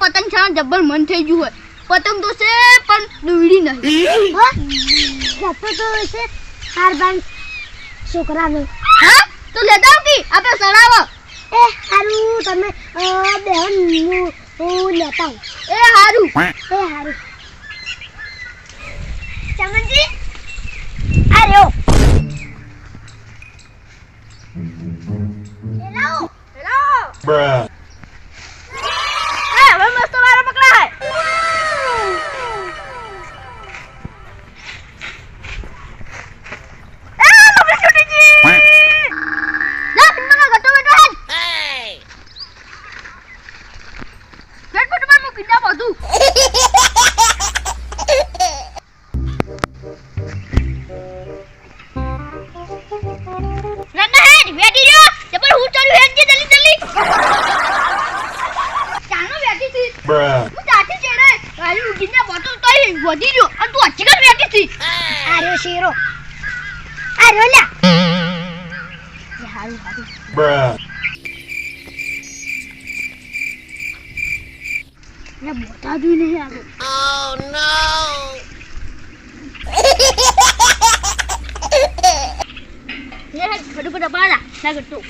પતંગ છાણા જબ્બર મન થઈ ગયું હોય. પતંગ તો છે પણ દોડી નહીં. હા? તો છે હાર બાંધ. છોકરાને. હા? તો લેતા આવતી આપણે સડાવો. એ હારું તમે બેહન હું લેતા હું એ હારું. એ હારું. ચમનજી આ Bruh. શેરો આ રોલા હારું હારું ને મોટા જોઈ નહીં આવે ઓ નો ને ઘડું બધા બાળા ના ઘટું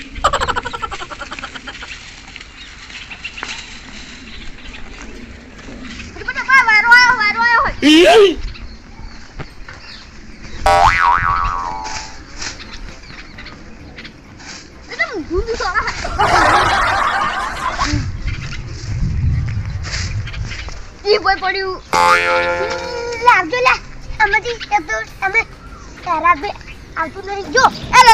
ઘડું બધા બા વારો આવ્યો વારો આવ્યો પડ્યું. લાવજો લા આમાંથી તો અમે તારા બે આવતું નથી. જો અરે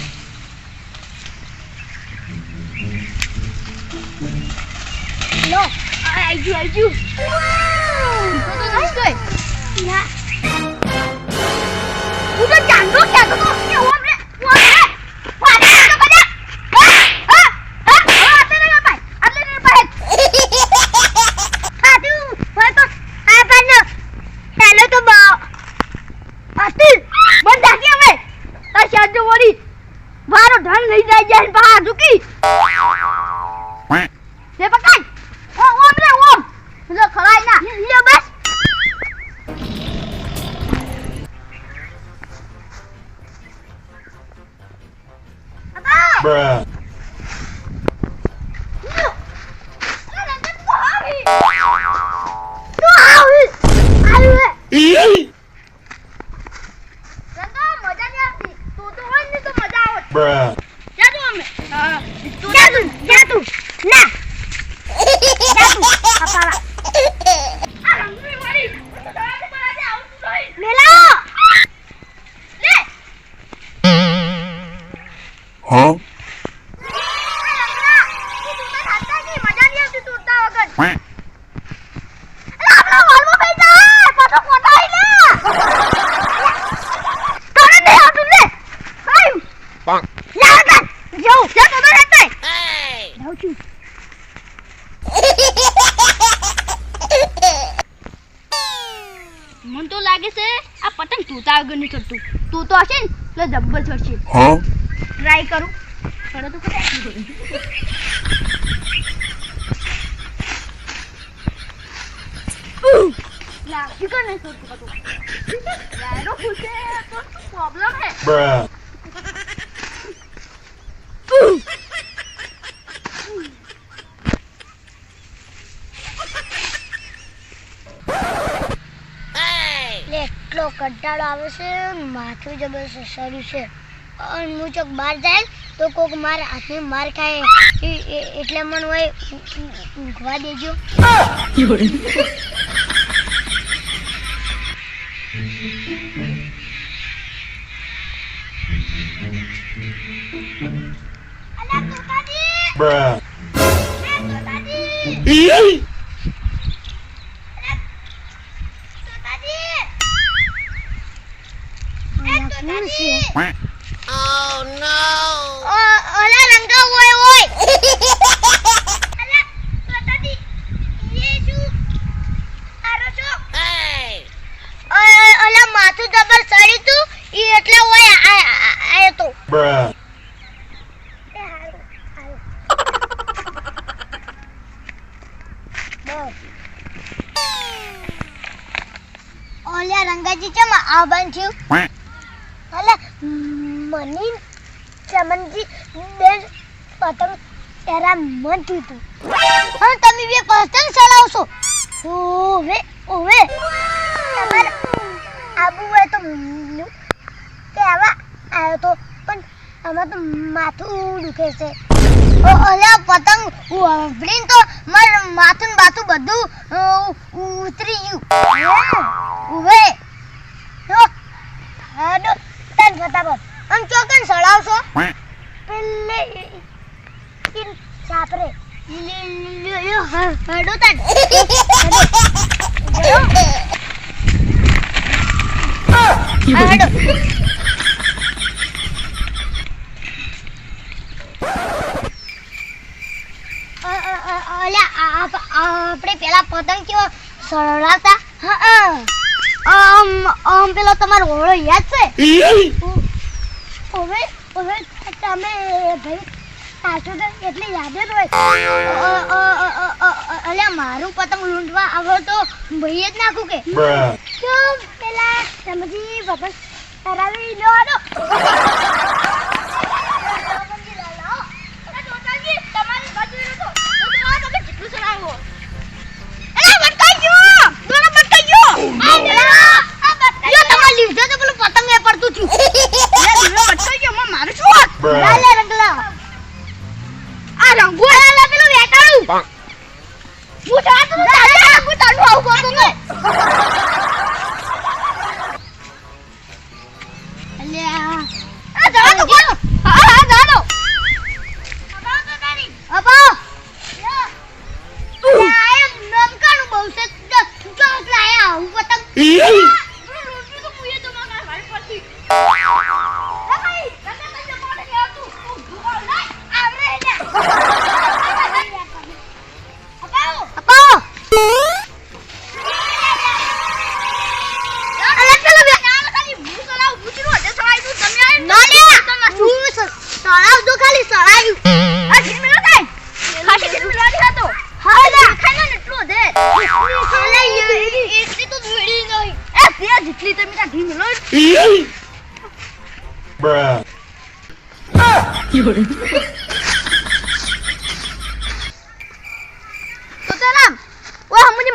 હેલો. આઈ ગયું આઈ ગયું ના હું તો ચાંદો. ક્યાં તો મને તો લાગે છે આ પતંગ તું તાવ ગયું નહીં ચડતું. તું તો હશે ને એટલે જબ્બર ચડશે. હા? ટ્રાય કરું પણ તો પ્રોબ્લેમ હે કંટાળો આવે છે માથું જબરજસ્ત શરીર છે અને હું બહાર જાય તો કોક મારા હાથને માર ખાય. એટલે મને હોય ઊંઘવા દેજો. Bruh. Quack. ઓ- ઓલા રંગા હોય હોય ઓલા માથું જબર સડી તું ઈ એટલે હોય આ- આ- આયો તો Bruh. એ હારું, હારું. રંગાજી ચમ આ બનશું Quack. અલા મને ચમનજી બેન, પતંગ એરા મન થયું તું તમે બે પતંગ ચલાવશો. ઓવે ઓવે. તમારે આબુ હોય તો આવા આવ્યો તો, પણ આમાં તો માથું દુખે છે. ઓ પતંગ ઉભરીને તો મારું માથું બાથું બધું ઉતરી ગયું. ઉભે જો તન ફટાફટ. આમ ચોકન સળાવશો? પેલે કિન ચાપરે લ્યો હડો આ- આપણે પેલા પતંગ કેવો સળાવતા. હા આમ આમ પેલો તમારો ઓળો યાદ છે! હવે હવે તમે ભાઈ સાચું તો એટલે યાદ જ હોય. અલ્યા મારું પતંગ લૂંટવા આવો તો ભાઈ જ નાખું કે? પેલા સમજી વગર કરાવી લો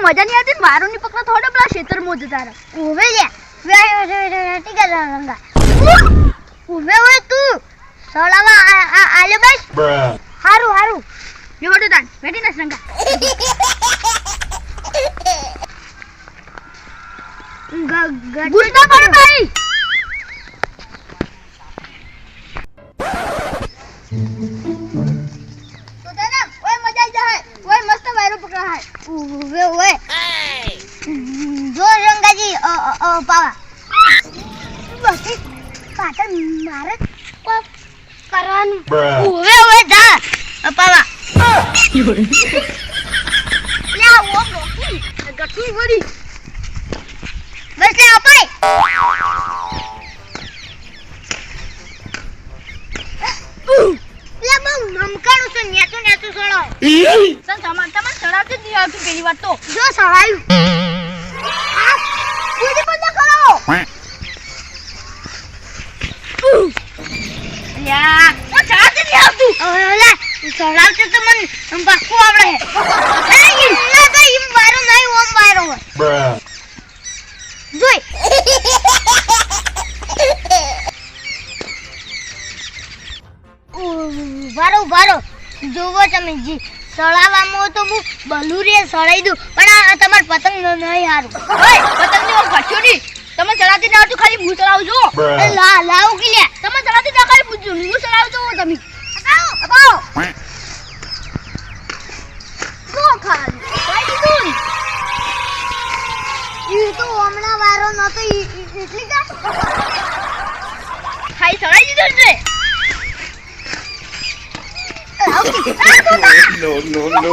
મજા નહીં આવતી મારું ની પકડા થોડો પેલા શેતર મોજ તારા ઉભે લે ઉભે હોય તું સળાવા આલે બસ. હારું હારું જો હટો તાન બેઠી ના રંગા ગુસ્સા ભાઈ મારે કોક કરવાનું. ઉવે ઉવે જા. અપાવા લે ઓ મોકી ગઠું વળી. બસ લે અપાય. લે બહુ નમકાણું છે નેતું નેતું સળો Yay! સર તમારે તમારે ચડાવતું જ નહીં આવતું પેલી વાત તો. જો સળાયું. તો તમને તો ઈમ બારો નહીં ઓમ તમે જી દઉં પણ આ પતંગ નહીં હારું. ઓય પતંગની ઓર ઘટ્યો તમે ચલાતી ના ખાલી હું ચલાવું લાવ કે લ્યા? તમે ચલાતી ના ખાલી હું ચલાવું છું તમે. આવો આવો ખાવાનું કઈ દીધું ઈ તો હમણાં વારો નતો એટલી ગાસ ખાઈ સડાઈ દીધો છે No, no, no, no.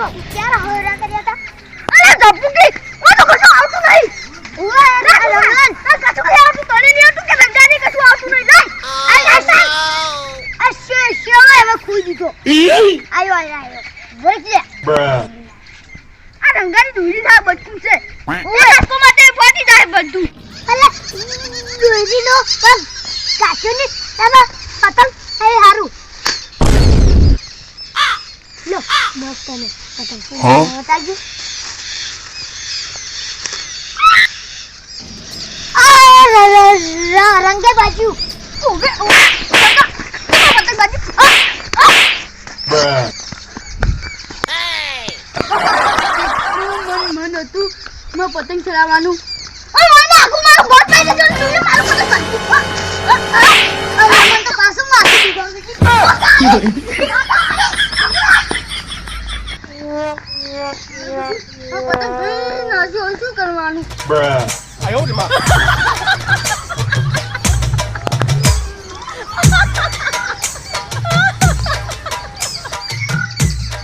તો ક્યારે હરા કર્યા હતા. અરે ગપ્પુ કે રંગે બાજુ. મન હતું પતંગ ચલાવવાનું મારું પતંગ જોઈ ના શું કરવાનું